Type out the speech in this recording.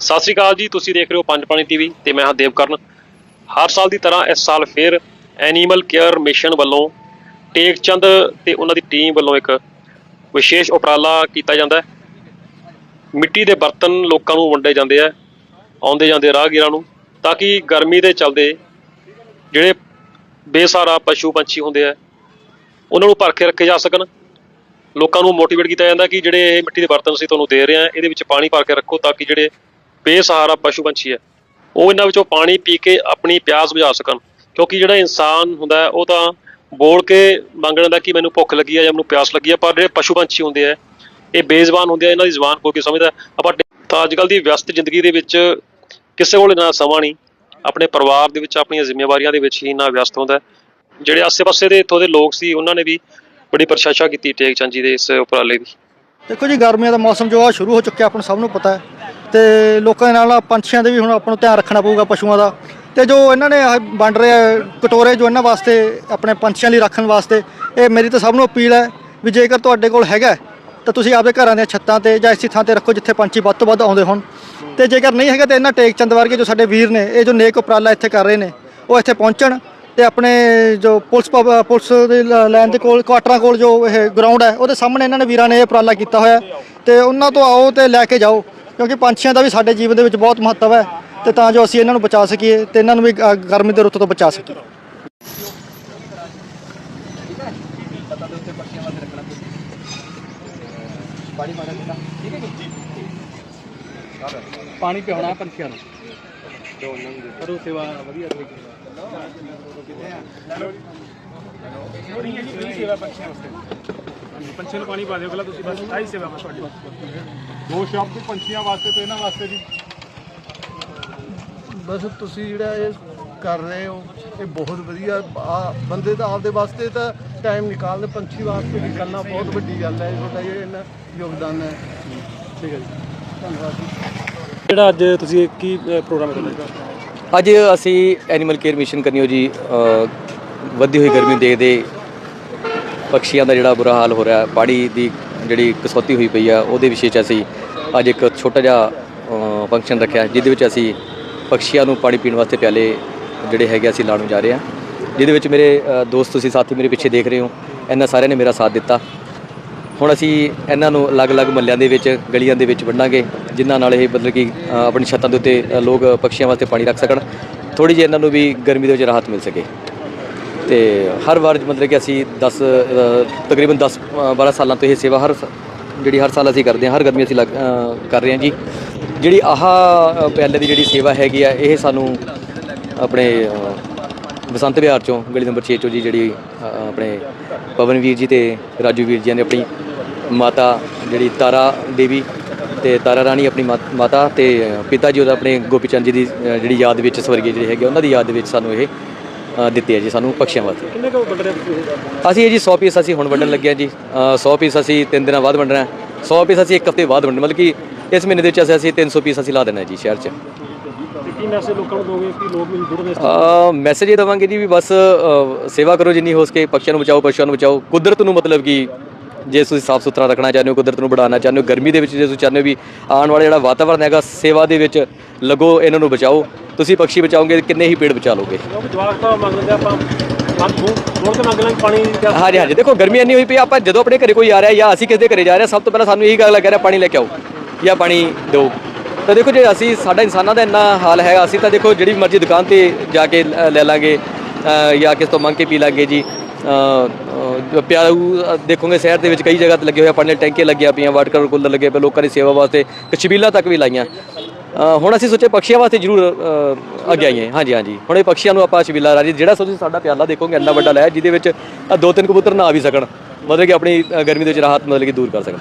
ਸਤਿ ਸ੍ਰੀ ਅਕਾਲ ਜੀ, ਤੁਸੀਂ ਦੇਖ ਰਹੇ ਹੋ ਪੰਜ ਪਾਣੀ ਟੀਵੀ ਤੇ ਮੈਂ ਹਾਂ ਦੇਵਕਰਨ। ਹਰ ਸਾਲ ਦੀ ਤਰ੍ਹਾਂ ਇਸ ਸਾਲ ਫਿਰ ਐਨੀਮਲ ਕੇਅਰ ਮਿਸ਼ਨ ਵੱਲੋਂ ਟੇਕ ਚੰਦ ਤੇ ਉਹਨਾਂ ਦੀ ਟੀਮ ਵੱਲੋਂ ਇੱਕ ਵਿਸ਼ੇਸ਼ ਉਪਰਾਲਾ ਕੀਤਾ ਜਾਂਦਾ ਹੈ। ਮਿੱਟੀ ਦੇ ਬਰਤਨ ਲੋਕਾਂ ਨੂੰ ਵੰਡੇ ਜਾਂਦੇ ਆ, ਆਉਂਦੇ ਜਾਂਦੇ ਰਾਹਗੀਰਾਂ ਨੂੰ ਤਾਂ ਕਿ ਗਰਮੀ ਦੇ ਚਲਦੇ ਜਿਹੜੇ ਬੇਸਹਾਰਾ ਪਸ਼ੂ ਪੰਛੀ ਹੁੰਦੇ ਆ, ਉਹਨਾਂ ਨੂੰ ਭਰ ਕੇ ਰੱਖੇ ਜਾ ਸਕਣ। ਲੋਕਾਂ ਨੂੰ ਮੋਟੀਵੇਟ ਕੀਤਾ ਜਾਂਦਾ ਕਿ ਜਿਹੜੇ ਇਹ ਮਿੱਟੀ ਦੇ ਬਰਤਨ ਅਸੀਂ ਤੁਹਾਨੂੰ ਦੇ ਰਹੇ ਹਾਂ, ਇਹਦੇ ਵਿੱਚ ਪਾਣੀ ਭਰ ਕੇ ਰੱਖੋ ਤਾਂ ਕਿ ਜਿਹੜੇ ਬੇਸਹਾਰਾ ਪਸ਼ੂ ਪੰਛੀ ਹੈ। ਉਹ ਇਹਨਾਂ ਵਿੱਚੋਂ ਪਾਣੀ ਪੀ ਕੇ ਆਪਣੀ ਪਿਆਸ ਬੁਝਾ ਸਕਣ। ਕਿਉਂਕਿ ਜਿਹੜਾ ਇਨਸਾਨ ਹੁੰਦਾ ਉਹ ਤਾਂ ਬੋਲ ਕੇ ਮੰਗਣ ਦਾ ਕਿ ਮੈਨੂੰ ਭੁੱਖ ਲੱਗੀ ਹੈ ਜਾਂ ਮੈਨੂੰ ਪਿਆਸ ਲੱਗੀ ਹੈ, ਪਰ ਜਿਹੜੇ ਪਸ਼ੂ ਪੰਛੀ ਹੁੰਦੇ ਆ ਇਹ ਬੇਜ਼ਬਾਨ ਹੁੰਦੇ ਆ, ਇਹਨਾਂ ਦੀ ਜ਼ਬਾਨ ਕੋਈ ਸਮਝਦਾ ਆਪਾਂ ਤਾਂ ਅੱਜ ਕੱਲ੍ਹ ਦੀ ਵਿਅਸਤ ਜ਼ਿੰਦਗੀ ਦੇ ਵਿੱਚ ਕਿਸੇ ਕੋਲ ਇੰਨਾ ਸਮਾਂ ਨਹੀਂ। ਆਪਣੇ ਪਰਿਵਾਰ ਦੇ ਵਿੱਚ, ਆਪਣੀਆਂ ਜ਼ਿੰਮੇਵਾਰੀਆਂ ਦੇ ਵਿੱਚ ਹੀ ਇੰਨਾ ਵਿਅਸਤ ਹੁੰਦਾ ਜਿਹੜੇ ਆਸੇ-ਪਾਸੇ ਦੇ ਇੱਥੋਂ ਦੇ ਲੋਕ ਸੀ, ਉਹਨਾਂ ਨੇ ਵੀ ਬੜੀ ਪ੍ਰਸ਼ੰਸਾ ਕੀਤੀ ਟੇਕ ਚੰਦ ਜੀ ਦੇ ਇਸ ਉਪਰਾਲੇ ਦੀ। ਦੇਖੋ ਜੀ, ਗਰਮੀਆਂ ਦਾ ਮੌਸਮ ਜੋ ਆ, ਸ਼ੁਰੂ ਹੋ ਚੁੱਕਿਆ, ਆਪਾਂ ਨੂੰ ਸਭ ਨੂੰ ਪਤਾ ਹੈ। ਤੇ ਲੋਕਾਂ ਦੇ ਨਾਲ ਪੰਛੀਆਂ ਦੇ ਵੀ ਹੁਣ ਆਪਾਂ ਨੂੰ ਧਿਆਨ ਰੱਖਣਾ ਪਊਗਾ, ਪਸ਼ੂਆਂ ਦਾ। ਤੇ ਜੋ ਇਹਨਾਂ ਨੇ ਵੰਡ ਰਹੇ ਕਟੋਰੇ ਜੋ ਇਹਨਾਂ ਵਾਸਤੇ, ਆਪਣੇ ਪੰਛੀਆਂ ਲਈ ਰੱਖਣ ਵਾਸਤੇ, ਇਹ ਮੇਰੀ ਤਾਂ ਸਭ ਨੂੰ ਅਪੀਲ ਹੈ ਵੀ ਜੇਕਰ ਤੁਹਾਡੇ ਕੋਲ ਹੈਗਾ, ਤਾਂ ਤੁਸੀਂ ਆਪਦੇ ਘਰਾਂ ਦੀਆਂ ਛੱਤਾਂ ਤੇ ਜਾਂ ਇਸੇ ਥਾਂ ਤੇ ਰੱਖੋ ਜਿੱਥੇ ਪੰਛੀ ਵੱਧ ਤੋਂ ਵੱਧ ਆਉਂਦੇ ਹੋਣ। ਤੇ ਜੇਕਰ ਨਹੀਂ ਹੈਗਾ ਤਾਂ ਇਹਨਾਂ ਟੇਕ ਚੰਦ ਵਰਗੇ ਜੋ ਸਾਡੇ ਵੀਰ ਨੇ, ਇਹ ਜੋ ਨੇਕ ਉਪਰਾਲਾ ਇੱਥੇ ਕਰ ਰਹੇ ਨੇ, ਉਹ ਇੱਥੇ ਪਹੁੰਚਣ ਤੇ ਆਪਣੇ ਜੋ ਪੁਲਿਸ ਪਬ- ਪੁਲਿਸ ਦੇ ਲਾਈਨ ਦੇ ਕੋਲ, ਕੁਆਟਰਾਂ ਕੋਲ ਜੋ ਇਹ ਗਰਾਊਂਡ ਹੈ, ਉਹਦੇ ਸਾਹਮਣੇ ਇਹਨਾਂ ਨੇ ਵੀਰਾਂ ਨੇ ਇਹ ਉਪਰਾਲਾ ਕੀਤਾ ਹੋਇਆ। ਹੈ ਤੇ ਉਹਨਾਂ ਤੋਂ ਆਓ ਤੇ ਲੈ ਕੇ ਜਾਓ। ਕਿਉਂਕਿ ਪੰਛੀਆਂ ਦਾ ਵੀ ਸਾਡੇ ਜੀਵਨ ਦੇ ਵਿੱਚ ਬਹੁਤ ਮਹੱਤਵ ਹੈ ਤੇ ਤਾਂ ਜੋ ਅਸੀਂ ਇਹਨਾਂ ਨੂੰ ਬਚਾ ਸਕੀਏ ਤੇ ਇਹਨਾਂ ਨੂੰ ਵੀ ਅ, ਗਰਮੀ ਦੇ ਰੁੱਤ ਤੋਂ ਬਚਾ ਸਕੀਏ। ਪਾਣੀ ਪਿਆਉਣਾ ਪੰਛੀਆਂ ਨੂੰ। ਕਰੋ ਸੇਵਾ ਵਧੀਆ ਤਰੀਕੇ ਨਾਲ। ਸੇਵਾ ਪੰਛੀਆਂ ਵਾਸਤੇ ਹਾਂਜੀ ਪੰਛੀਆਂ ਨੂੰ ਪਾਣੀ ਪਾ ਦਿਓ ਪਹਿਲਾਂ ਤੁਸੀਂ ਬਸ ਆਹੀ ਸੇਵਾ ਬਸ ਤੁਹਾਡੀ। ਦੋ ਸ਼ਬਦ ਪੰਛੀਆਂ ਵਾਸਤੇ ਤੇ ਇਹਨਾਂ ਵਾਸਤੇ ਜੀ। ਬਸ ਤੁਸੀਂ ਜਿਹੜਾ ਇਹ ਕਰ ਰਹੇ ਹੋ ਇਹ ਬਹੁਤ ਵਧੀਆ। ਆ ਬੰਦੇ ਤਾਂ ਆਪਦੇ ਵਾਸਤੇ ਤਾਂ ਟਾਈਮ ਨਿਕਾਲਦੇ ਪੰਛੀ ਵਾਸਤੇ ਨਿਕਲਣਾ ਬਹੁਤ ਵੱਡੀ ਗੱਲ ਹੈ ਤੁਹਾਡਾ ਇਹ ਇੰਨਾ ਯੋਗਦਾਨ ਹੈ। ਠੀਕ ਹੈ ਜੀ। ਧੰਨਵਾਦ ਜੀ। ਜਿਹੜਾ ਅੱਜ ਤੁਸੀਂ ਕੀ ਪ੍ਰੋਗਰਾਮ ਕਰਦੇ ਅੱਜ ਅਸੀਂ ਐਨੀਮਲ ਕੇਅਰ ਮਿਸ਼ਨ ਕਰਨੀਓ ਜੀ ਅ, ਵਧਦੀ ਹੋਈ ਗਰਮੀ ਦੇ ਦੇ ਪਕਸ਼ੀਆਂ ਦਾ ਜਿਹੜਾ ਬੁਰਾ ਹਾਲ ਹੋ ਰਿਹਾ ਪਾੜੀ ਦੀ ਜਿਹੜੀ ਕਸੌਤੀ ਹੋਈ ਪਈ ਆ, ਉਹਦੇ ਵਿਸ਼ੇ 'ਚ ਅਸੀਂ ਅੱਜ ਇੱਕ ਛੋਟਾ ਜਿਹਾ ਫੰਕਸ਼ਨ ਰੱਖਿਆ, ਜਿਹਦੇ ਵਿੱਚ ਅਸੀਂ ਪਕਸ਼ੀਆਂ ਨੂੰ ਪਾਣੀ ਪੀਣ ਵਾਸਤੇ ਪਿਆਲੇ ਜਿਹੜੇ ਹੈਗੇ ਅਸੀਂ ਲਾਉਣ ਜਾ ਰਹੇ ਹਾਂ। ਜਿਹਦੇ ਵਿੱਚ ਮੇਰੇ ਦੋਸਤ ਤੁਸੀਂ ਸਾਥੀ ਮੇਰੇ ਪਿੱਛੇ ਦੇਖ ਰਹੇ ਹੋ, ਇਹਨਾਂ ਸਾਰਿਆਂ ਨੇ ਮੇਰਾ ਸਾਥ ਦਿੱਤਾ। ਹੁਣ ਅਸੀਂ ਇਹਨਾਂ ਨੂੰ ਅਲੱਗ-ਅਲੱਗ ਮੱਲਿਆਂ ਦੇ ਵਿੱਚ, ਗਲੀਆਂ ਦੇ ਵਿੱਚ ਵੰਡਾਂਗੇ, ਜਿਨ੍ਹਾਂ ਨਾਲ ਇਹ ਮਤਲਬ ਕਿ ਆਪਣੀ ਛੱਤਾਂ ਦੇ ਉੱਤੇ ਲੋਕ ਪਕਸ਼ੀਆਂ ਵਾਸਤੇ ਪਾਣੀ ਰੱਖ ਸਕਣ। ਥੋੜੀ ਜਿਹੀ ਇਹਨਾਂ ਨੂੰ ਵੀ ਗਰਮੀ ਦੇ ਵਿੱਚ ਰਾਹਤ ਮਿਲ ਸਕੇ। ਤੇ ਹਰ ਵਾਰ ਮਤਲਬ ਕਿ ਅਸੀਂ 10 ਤਕਰੀਬਨ 10 ਅ, 12 ਸਾਲਾਂ ਤੋਂ ਇਹ ਸੇਵਾ ਹਰ ਸ- ਜਿਹੜੀ ਹਰ ਸਾਲ ਅਸੀਂ ਕਰਦੇ ਹਾਂ ਹਰ ਗਰਮੀ ਅਸੀਂ ਲੱਗ- ਕਰ ਰਹੇ ਹਾਂ ਜੀ। ਜਿਹੜੀ ਆਹ ਅ, ਪਿਆਲੇ ਦੀ ਜਿਹੜੀ ਸੇਵਾ ਹੈਗੀ ਆ ਇਹ ਸਾਨੂੰ ਆਪਣੇ ਬਸੰਤ ਵਿਹਾਰ ਚੋਂ ਗਲੀ ਨੰਬਰ 6 ਚੋਂ ਜੀ ਜਿਹੜੀ ਆਪਣੇ ਪਵਨ ਵੀਰ ਜੀ ਤੇ ਰਾਜੂ ਵੀਰ ਜੀ ਨੇ ਆਪਣੀ ਮਾਤਾ ਜਿਹੜੀ ਤਾਰਾ ਦੇਵੀ ਤੇ ਤਾਰਾ ਰਾਣੀ ਆਪਣੀ ਮਾ- ਮਾਤਾ ਤੇ ਪਿਤਾ ਜੀ ਉਹਦਾ ਆਪਣੇ ਗੋਪੀ ਚੰਦ ਜੀ ਦੀ ਜਿਹੜੀ ਯਾਦ ਵਿੱਚ ਸਵਰਗੀ ਜਿਹੜੇ ਹੈਗੇ ਉਹਨਾਂ ਦੀ ਯਾਦ ਵਿੱਚ ਸਾਨੂੰ ਇਹ ਅ, ਦਿੱਤੀ ਹੈ ਜੀ ਸਾਨੂੰ ਪਕਸ਼ੀਆਂ ਵਾਸਤੇ। ਕਿੰਨੇ ਕੁ ਵੱਡ ਅਸੀਂ ਇਹ ਜੀ 100 ਪੀਸ ਅਸੀਂ ਹੁਣ ਵੰਡਣ ਲੱਗੇ ਹਾਂ ਜੀ। ਅ, 100 ਪੀਸ ਅਸੀਂ 3 ਦਿਨਾਂ ਬਾਅਦ ਵੰਡਣਾ ਹੈ। 100 ਪੀਸ ਅਸੀਂ ਇੱਕ ਹਫ਼ਤੇ ਬਾਅਦ ਵੰਡਣਾ ਮਤਲਬ ਕਿ ਇਸ ਮਹੀਨੇ ਦੇ ਵਿੱਚ ਅਸੀਂ ਅਸੀਂ 300 ਪੀਸ ਅਸੀਂ ਲਾ ਦੇਣਾ ਹੈ ਜੀ ਸ਼ਹਿਰ 'ਚ। ਤੇ ਕੀ ਮੈਸੇਜ ਲੋਕਾਂ ਨੂੰ ਦੋਗੇ ਕਿ ਲੋਕ ਵੀ ਜੁੜਨ ਇਸ ਮੈਸੇਜ ਇਹ ਦਵਾਂਗੇ ਜੀ ਵੀ ਬਸ ਅ, ਸੇਵਾ ਕਰੋ ਜਿੰਨੀ ਹੋ ਸਕੇ ਪਕਸ਼ੀਆਂ ਨੂੰ ਬਚਾਓ ਪਸ਼ੂਆਂ ਨੂੰ ਬਚਾਓ। ਕੁਦਰਤ ਨੂੰ ਮਤਲਬ ਕਿ ਜੇ ਤੁਸੀਂ ਸਾਫ਼ ਸੁਥਰਾ ਰੱਖਣਾ ਚਾਹੁੰਦੇ ਹੋ ਕੁਦਰਤ ਨੂੰ बढ़ाਉਣਾ ਚਾਹੁੰਦੇ ਹੋ ਗਰਮੀ ਦੇ ਵਿੱਚ ਜੇ ਤੁਸੀਂ ਚਾਹੁੰਦੇ ਹੋ ਵੀ ਆਉਣ ਵਾਲਾ ਜਿਹੜਾ ਵਾਤਾਵਰਨ ਹੈਗਾ ਸੇਵਾ ਦੇ ਵਿੱਚ ਲੱਗੋ ਇਹਨਾਂ ਨੂੰ ਬਚਾਓ। ਤੁਸੀਂ ਪੰਛੀ ਬਚਾਓਗੇ ਕਿੰਨੇ ਹੀ ਪੇੜ ਬਚਾ ਲੋਗੇ ਜਵਾਬ ਤਾਂ ਆਪਾਂ ਲਾਂਗੇ ਹਾਂਜੀ ਹਾਂਜੀ। ਦੇਖੋ ਗਰਮੀ ਇੰਨੀ ਹੋਈ ਪਈ ਆਪਾਂ ਜਦੋਂ ਆਪਣੇ ਘਰੇ ਕੋਈ ਆ ਰਿਹਾ ਜਾਂ ਅਸੀਂ ਕਿਸੇ ਦੇ ਘਰੇ ਜਾ ਰਹੇ ਹਾਂ ਸਭ ਤੋਂ ਪਹਿਲਾਂ ਸਾਨੂੰ ਇਹੀ ਗੱਲ ਕਹਿ ਰਿਹਾ ਪਾਣੀ ਲੈ ਕੇ ਆਓ ਜਾਂ ਪਾਣੀ ਦਿਓ। ਤਾਂ ਦੇਖੋ ਜੇ ਅਸੀਂ ਸਾਡਾ ਇਨਸਾਨਾਂ ਦਾ ਇੰਨਾ ਹਾਲ ਹੈਗਾ ਅਸੀਂ ਤਾਂ ਦੇਖੋ ਜਿਹੜੀ ਮਰਜ਼ੀ ਦੁਕਾਨ ਤੇ ਜਾ ਕੇ ਲ- ਲਾਂਗੇ ਜਾਂ ਕਿਸ ਤੋਂ ਮੰਗ ਕੇ ਪੀ ਲਾਂਗੇ ਜੀ। ਪਿਆਊ ਦੇਖੋਗੇ ਸ਼ਹਿਰ ਦੇ ਵਿੱਚ ਕਈ ਜਗ੍ਹਾ ਤੇ ਲੱਗੇ ਹੋਏ ਆ, ਪਾਣੀ ਦੇ ਟੈਂਕੇ ਲੱਗਿਆ ਪਈਆਂ ਵਾਟਰ ਕੂਲਰ ਲੱਗੇ ਪਏ ਲੋਕਾਂ ਦੀ ਸੇਵਾ ਵਾਸਤੇ ਕਸ਼ਬੀਲਾ ਤੱਕ ਵੀ ਲਾਈਆਂ। ਹੁਣ ਅਸੀਂ ਸੋਚੇ ਪਕਸ਼ੀਆਂ ਵਾਸਤੇ ਜ਼ਰੂਰ ਅੱਗੇ ਆਈਏ। ਹਾਂਜੀ ਹਾਂਜੀ। ਹੁਣ ਇਹ ਪਕਸ਼ੀਆਂ ਨੂੰ ਆਪਾਂ ਸ਼ਬੀਲਾ ਰਾਜੀ ਜਿਹੜਾ ਤੁਸੀਂ ਸਾਡਾ ਪਿਆਲਾ ਦੇਖੋਗੇ ਇੰਨਾ ਵੱਡਾ ਲਾਇਆ ਜਿਹਦੇ ਵਿੱਚ ਦੋ ਤਿੰਨ ਕਬੂਤਰ ਨਾ ਆ ਵੀ ਸਕਣ। ਮਤਲਬ ਕਿ ਆਪਣੀ ਗਰਮੀ ਦੇ ਵਿੱਚ ਰਾਹਤ ਮਤਲਬ ਕਿ ਦੂਰ ਕਰ ਸਕਣ।